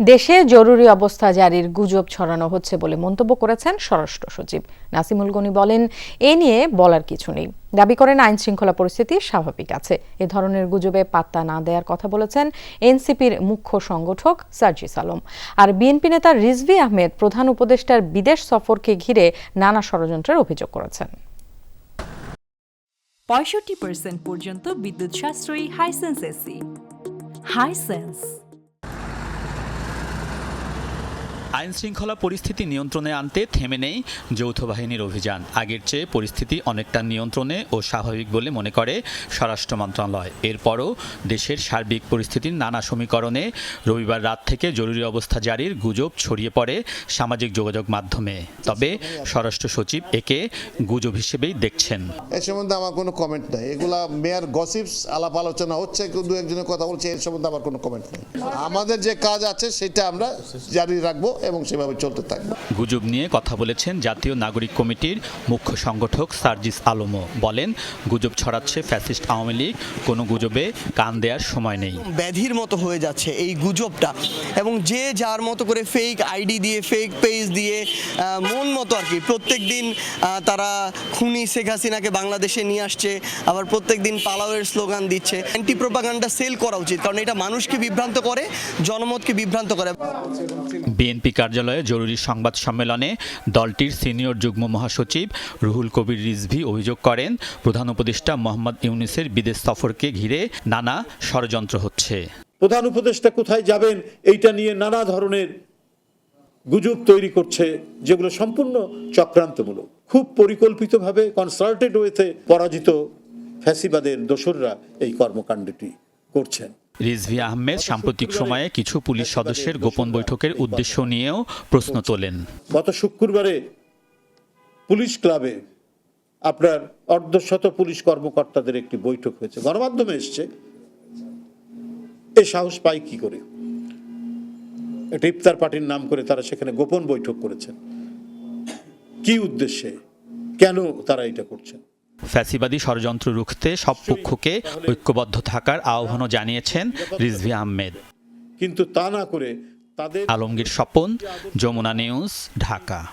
দেশে জরুরি অবস্থা জারির গুজব ছড়ানো হচ্ছে বলে মন্তব্য করেছেন স্বরাষ্ট্র সচিব। নাসিমুল গনি বলেন, এ নিয়ে বলার কিছু নেই। দাবি করেন আইন শৃঙ্খলা পরিস্থিতি স্বাভাবিক আছে। এ ধরনের গুজবে পাত্তা না দেওয়ার কথা বলেছেন এনসিপির মুখ্য সংগঠক সার্জিস আলম আর বিএনপি নেতা রিজভি আহমেদ প্রধান উপদেষ্টার বিদেশ সফরকে ঘিরে নানা ষড়যন্ত্রের অভিযোগ করেছেন। পঁয়ষট্টি পর্যন্ত বিদ্যুৎ সাশ্রয়ী হাইসেন্স এসি হাইসেন্স আইন শৃঙ্খলা পরিস্থিতি নিয়ন্ত্রণে আনতে থেমে নেই যৌথ বাহিনীর অভিযান। আগের চেয়ে পরিস্থিতি অনেকটা নিয়ন্ত্রণে ও স্বাভাবিক বলে মনে করে স্বরাষ্ট্র মন্ত্রণালয়। এরপরও দেশের সার্বিক পরিস্থিতির নানা সমীকরণে রবিবার রাত থেকে জরুরি অবস্থা জারির গুজব ছড়িয়ে পড়ে সামাজিক যোগাযোগ মাধ্যমে। তবে স্বরাষ্ট্র সচিব একে গুজব হিসেবেই দেখছেন। এ সম্বন্ধে আমার কোনো কমেন্ট নাই। এগুলা মেয়ার গসিপস আলাপ আলোচনা হচ্ছে দু একজনের কথা বলছে এর সম্বন্ধে আমার কোনো কমেন্ট নেই। আমাদের যে কাজ আছে, সেটা আমরা জারি রাখব। এবং সেভাবে চলতে থাকবে। গুজব নিয়ে কথা বলেছেন জাতীয় নাগরিক কমিটির মুখ্য সংগঠক সার্জিস আলমও। বলেন গুজব ছড়াচ্ছে ফ্যাসিস্ট আওয়ামী লীগ কোনো গুজবে কান দেওয়ার সময় নেই। ব্যাধির মতো হয়ে যাচ্ছে এই গুজবটা এবং যে যার মতো করে ফেক আইডি দিয়ে ফেক পেজ দিয়ে মন মতো আর কি। প্রত্যেক দিন তারা খুনি শেখ হাসিনাকে বাংলাদেশে নিয়ে আসছে আবার প্রত্যেক দিন পালাওয়ের স্লোগান দিচ্ছে। অ্যান্টি প্রোপাগান্ডা সেল করা উচিত কারণ এটা মানুষকে বিভ্রান্ত করে জনমতকে বিভ্রান্ত করে। বিএনপি কার্যালয়ে জরুরি সংবাদ সম্মেলনে দলটির সিনিয়র যুগ্ম মহাসচিব রুহুল কবির রিজভি অভিযোগ করেন, প্রধান উপদেষ্টা মোহাম্মদ ইউনিসের বিদেশ সফরকে ঘিরে নানা ষড়যন্ত্র হচ্ছে। প্রধান উপদেষ্টা কোথায় যাবেন, এইটা নিয়ে নানা ধরনের গুজব তৈরি করছে, যেগুলো সম্পূর্ণ চক্রান্তমূলক। খুব পরিকল্পিতভাবে কনসাল্টেড ওয়েতে পরাজিত ফ্যাসিবাদের দোসররা এই কর্মকাণ্ডটি করছেন। রিজভি আহমেদ সাম্প্রতিক সময়ে কিছু পুলিশ সদস্যের গোপন বৈঠকের উদ্দেশ্য নিয়েও প্রশ্ন তোলেন। গত শুক্রবারে পুলিশ ক্লাবে আপনার অর্ধশত পুলিশ কর্মকর্তাদের একটি বৈঠক হয়েছে। গণমাধ্যমে এসছে। এ সাহস পাই কি করে? একটা ইফতার পার্টির নাম করে তারা সেখানে গোপন বৈঠক করেছেন। কি উদ্দেশ্যে? কেন তারা এটা করছেন? ফ্যাসিবাদী ষড়যন্ত্র রুখতে সব পক্ষকে ঐক্যবদ্ধ থাকার আহ্বানও জানিয়েছেন রিজভি আহমেদ। কিন্তু তা না করে তাদের আলমগীর স্বপন যমুনা নিউজ ঢাকা।